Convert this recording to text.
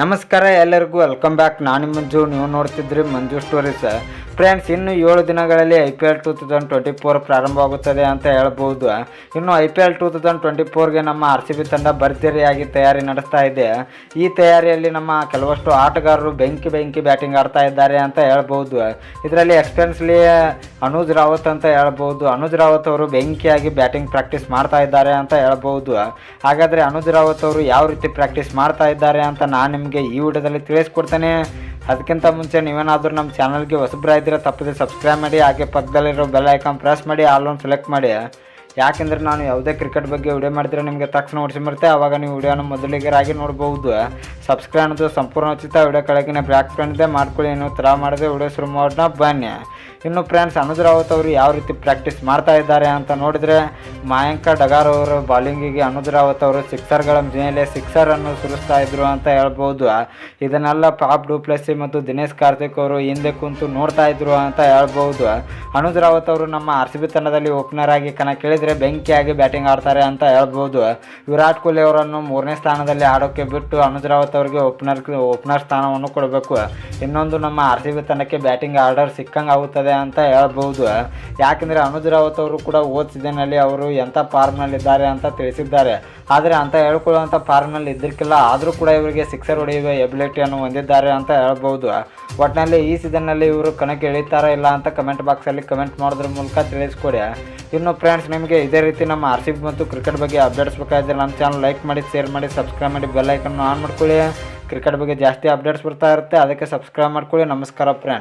ನಮಸ್ಕಾರ ಎಲ್ಲರಿಗೂ welcome back ನಾನು ಮಂಜು, ನೀವು ನೋಡ್ತಿದ್ರಿ ಮಂಜು ಸ್ಟೋರೀಸ್ ಫ್ರೆಂಡ್ಸ್ ಇನ್ನು ಏಳು ದಿನಗಳಲ್ಲಿ I P L two thousand twenty four ಪ್ರಾರಂಭವಾಗುತ್ತದೆ ಅಂತ ಹೇಳ್ಬೋದು. ಇನ್ನು I P L two thousand twenty ಫೋರ್ಗೆ ನಮ್ಮ ಆರ್ ಸಿ ಬಿ ತಂಡ ಭರ್ಜರಿಯಾಗಿ ತಯಾರಿ ನಡೆಸ್ತಾ ಇದೆ. ಈ ತಯಾರಿಯಲ್ಲಿ ನಮ್ಮ ಕೆಲವಷ್ಟು ಆಟಗಾರರು ಬೆಂಕಿ ಬೆಂಕಿ ಬ್ಯಾಟಿಂಗ್ ಆಡ್ತಾ ಇದ್ದಾರೆ ಅಂತ ಹೇಳ್ಬೋದು. ಇದರಲ್ಲಿ ಎಕ್ಸ್ಪೆನ್ಸ್ಲಿ ಅನುಜ್ ರಾವತ್ ಅಂತ ಹೇಳ್ಬೋದು. ಅನುಜ್ ರಾವತ್ ಅವರು ಬೆಂಕಿಯಾಗಿ ಬ್ಯಾಟಿಂಗ್ ಪ್ರಾಕ್ಟೀಸ್ ಮಾಡ್ತಾ ಇದ್ದಾರೆ ಅಂತ ಹೇಳ್ಬೋದು. ಹಾಗಾದರೆ ಅನುಜ್ ರಾವತ್ ಅವರು ಯಾವ ರೀತಿ ಪ್ರಾಕ್ಟೀಸ್ ಮಾಡ್ತಾ ಇದ್ದಾರೆ ಅಂತ ನಾನು ನಿಮಗೆ ಈ ವಿಡಿಯೋದಲ್ಲಿ ತಿಳಿಸ್ಕೊಡ್ತೇನೆ. ಅದಕ್ಕಿಂತ ಮುಂಚೆ ನೀವೇನಾದರೂ ನಮ್ಮ ಚಾನಲ್ಗೆ ಇದ್ದರೆ ತಪ್ಪದೆ ಸಬ್ಸ್ಕ್ರೈಬ್ ಮಾಡಿ, ಹಾಗೆ ಪಕ್ಕದಲ್ಲಿರೋ ಬೆಲ್ ಐಕಾನ್ ಪ್ರೆಸ್ ಮಾಡಿ ಆಲ್ ಒನ್ ಸೆಲೆಕ್ಟ್ ಮಾಡಿ. ಯಾಕೆಂದರೆ ನಾನು ಯಾವುದೇ ಕ್ರಿಕೆಟ್ ಬಗ್ಗೆ ವಿಡಿಯೋ ಮಾಡಿದರೆ ನಿಮಗೆ ತಕ್ಷಣ ಓಡಿಸಿ ಬರುತ್ತೆ ಆವಾಗ ನೀವು ವಿಡಿಯೋನ ಮೊದಲಿಗರಾಗಿ ನೋಡ್ಬೋದು. ಸಬ್ಸ್ಕ್ರೈಬ್ ಅನ್ನೋದು ಸಂಪೂರ್ಣ ಉಚಿತ ವಿಡಿಯೋ ಕೆಳಗಿನ ಬ್ಯಾಕ್ ಫ್ರೆಂಡ್ದೇ ಮಾಡ್ಕೊಳ್ಳಿ ನೀವು ತರ ಮಾಡಿದೆ ವಿಡಿಯೋ ಶುರು ಮಾಡೋಣ. ಬನ್ನಿ. ಇನ್ನು ಫ್ರೆಂಡ್ಸ್ ಅನುಜ್ ರಾವತ್ ಅವರು ಯಾವ ರೀತಿ ಪ್ರಾಕ್ಟೀಸ್ ಮಾಡ್ತಾ ಇದ್ದಾರೆ ಅಂತ ನೋಡಿದರೆ, ಮಾಯಾಂಕ ಡಗಾರ್ ಅವರು ಬಾಲಿಂಗಿಗೆ ಅನುಜ್ ರಾವತ್ ಅವರು ಸಿಕ್ಸರ್ಗಳ ಮೇಲೆ ಸಿಕ್ಸರ್ ಅನ್ನು ಸುರಿಸ್ತಾ ಇದ್ರು ಅಂತ ಹೇಳ್ಬೋದು. ಇದನ್ನೆಲ್ಲ ಪಾಪ್ ಡೂಪ್ಲೆಸಿ ಮತ್ತು ದಿನೇಶ್ ಕಾರ್ತಿಕ್ ಅವರು ಹಿಂದೆ ಕುಂತು ನೋಡ್ತಾ ಇದ್ರು ಅಂತ ಹೇಳ್ಬೋದು. ಅನುಜ್ ರಾವತ್ ಅವರು ನಮ್ಮ ಆರ್ ಸಿ ಬಿ ತಂಡದಲ್ಲಿ ಓಪನರ್ ಆಗಿ ಕಣ ಕೇಳಿದರೆ ಬೆಂಕಿಯಾಗಿ ಬ್ಯಾಟಿಂಗ್ ಆಡ್ತಾರೆ ಅಂತ ಹೇಳ್ಬೋದು. ವಿರಾಟ್ ಕೊಹ್ಲಿ ಅವರನ್ನು ಮೂರನೇ ಸ್ಥಾನದಲ್ಲಿ ಆಡೋಕ್ಕೆ ಬಿಟ್ಟು ಅನುಜ್ ರಾವತ್ ಅವರಿಗೆ ಓಪನರ್ ಓಪನರ್ ಸ್ಥಾನವನ್ನು ಕೊಡಬೇಕು. ಇನ್ನೊಂದು ನಮ್ಮ ಆರ್ ಸಿ ಬಿ ತಂಡಕ್ಕೆ ಬ್ಯಾಟಿಂಗ್ ಆರ್ಡರ್ ಸಿಕ್ಕಂಗೆ ಆಗುತ್ತದೆ ಅಂತ ಹೇಳ್ಬೋದು. ಯಾಕೆಂದರೆ ಅನುಜ್ ರಾವತ್ ಅವರು ಕೂಡ ಓದ್ ಸೀಸನ್ನಲ್ಲಿ ಅವರು ಎಂಥ ಫಾರ್ಮ್ನಲ್ಲಿದ್ದಾರೆ ಅಂತ ತಿಳಿಸಿದ್ದಾರೆ. ಆದರೆ ಅಂತ ಹೇಳ್ಕೊಳ್ಳುವಂಥ ಫಾರ್ಮ್ನಲ್ಲಿ ಇದ್ದಕ್ಕಿಲ್ಲ ಆದರೂ ಕೂಡ ಇವರಿಗೆ ಸಿಕ್ಸರ್ ಹೊಡೆಯುವ ಎಬಿಲಿಟಿಯನ್ನು ಹೊಂದಿದ್ದಾರೆ ಅಂತ ಹೇಳ್ಬೋದು. ಒಟ್ಟಿನಲ್ಲಿ ಈ ಸೀಸನ್ನಲ್ಲಿ ಇವರು ಕಣಕ್ಕೆ ಇಳಿತಾರ ಇಲ್ಲ ಅಂತ ಕಮೆಂಟ್ ಬಾಕ್ಸಲ್ಲಿ ಕಮೆಂಟ್ ಮಾಡೋದ್ರ ಮೂಲಕ ತಿಳಿಸ್ಕೊಡಿ. ಇನ್ನು ಫ್ರೆಂಡ್ಸ್ ನಿಮಗೆ ಇದೇ ರೀತಿ ನಮ್ಮ ಆರ್ ಸಿ ಮತ್ತು ಕ್ರಿಕೆಟ್ ಬಗ್ಗೆ ಅಪ್ಡೇಟ್ಸ್ ಬೇಕಾದ್ರೆ ನಮ್ಮ ಚಾನಲ್ ಲೈಕ್ ಮಾಡಿ ಶೇರ್ ಮಾಡಿ ಸಬ್ಸ್ಕ್ರೈಬ್ ಮಾಡಿ ಬೆಲ್ಲೈಕನ್ನು ಆನ್ ಮಾಡ್ಕೊಳ್ಳಿ. ಕ್ರಿಕೆಟ್ ಬಗ್ಗೆ ಜಾಸ್ತಿ ಅಪ್ಡೇಟ್ಸ್ ಬರ್ತಾ ಇರುತ್ತೆ. ಅದಕ್ಕೆ ಸಬ್ಸ್ಕ್ರೈಬ್ ಮಾಡ್ಕೊಳ್ಳಿ. ನಮಸ್ಕಾರ ಫ್ರೆಂಡ್ಸ್